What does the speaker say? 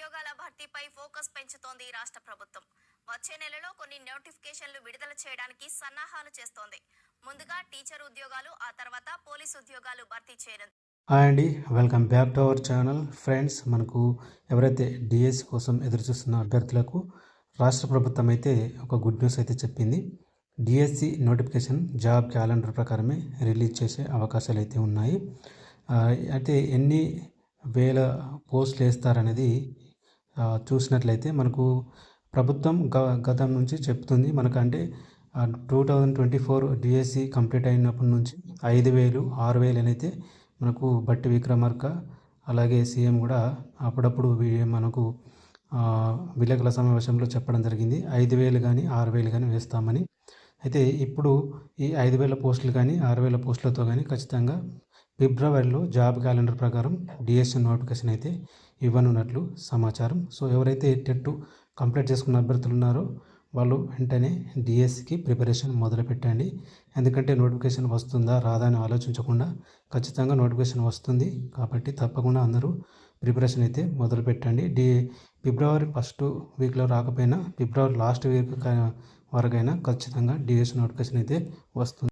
ఉద్యోగాల భర్తీపై ఫోకస్ పెంచుతోంది రాష్ట్ర ప్రభుత్వం. వచ్చే నెలలో కొన్ని నోటిఫికేషన్లు విడుదల చేయడానికి సన్నాహాలు చేస్తోంది. ముందుగా టీచర్ ఉద్యోగాలు ఆ తర్వాత పోలీసు ఉద్యోగాలు భర్తీ చేయనుంది. హాయ్ అండి welcome back to our channel. Friends మనకు ఎవరైతే డిఎస్సి కోసం ఎదురు చూస్తున్న అభ్యర్థులకు రాష్ట్ర ప్రభుత్వం అయితే ఒక గుడ్ న్యూస్ అయితే చెప్పింది. డిఎస్సి నోటిఫికేషన్ జాబ్ క్యాలెండర్ ప్రకారమే రిలీజ్ చేసే అవకాశాలు అయితే ఉన్నాయి. అయితే ఎన్ని వేల పోస్టులు వేస్తారనేది చూసినట్లయితే మనకు ప్రభుత్వం గ గతం నుంచి చెప్తుంది మనకు అంటే two thousand twenty four DSC complete అయినప్పటి నుంచి ఐదు వేలు ఆరు వేలు అయితే మనకు బట్టి విక్రమార్క అలాగే సీఎం కూడా అప్పుడప్పుడు మనకు విలేకరుల సమావేశంలో చెప్పడం జరిగింది. ఐదు వేలు కానీ ఆరు వేలు కానీ వేస్తామని. అయితే ఇప్పుడు ఈ ఐదు వేల పోస్టులు కానీ ఆరు వేల పోస్టులతో కానీ ఖచ్చితంగా ఫిబ్రవరిలో జాబ్ క్యాలెండర్ ప్రకారం డిఎస్సి నోటిఫికేషన్ అయితే ఇవ్వనున్నట్లు సమాచారం. సో ఎవరైతే టెట్ కంప్లీట్ చేసుకున్న అభ్యర్థులు ఉన్నారో వాళ్ళు వెంటనే డిఎస్సికి ప్రిపరేషన్ మొదలు పెట్టండి. ఎందుకంటే నోటిఫికేషన్ వస్తుందా రాదా అని ఆలోచించకుండా ఖచ్చితంగా నోటిఫికేషన్ వస్తుంది. కాబట్టి తప్పకుండా అందరూ ప్రిపరేషన్ అయితే మొదలు పెట్టండి. డి ఫిబ్రవరి ఫస్ట్ వీక్లో రాకపోయినా ఫిబ్రవరి లాస్ట్ వీక్ వరకైనా ఖచ్చితంగా డిఎస్ నోటిఫికేషన్ అయితే వస్తుంది.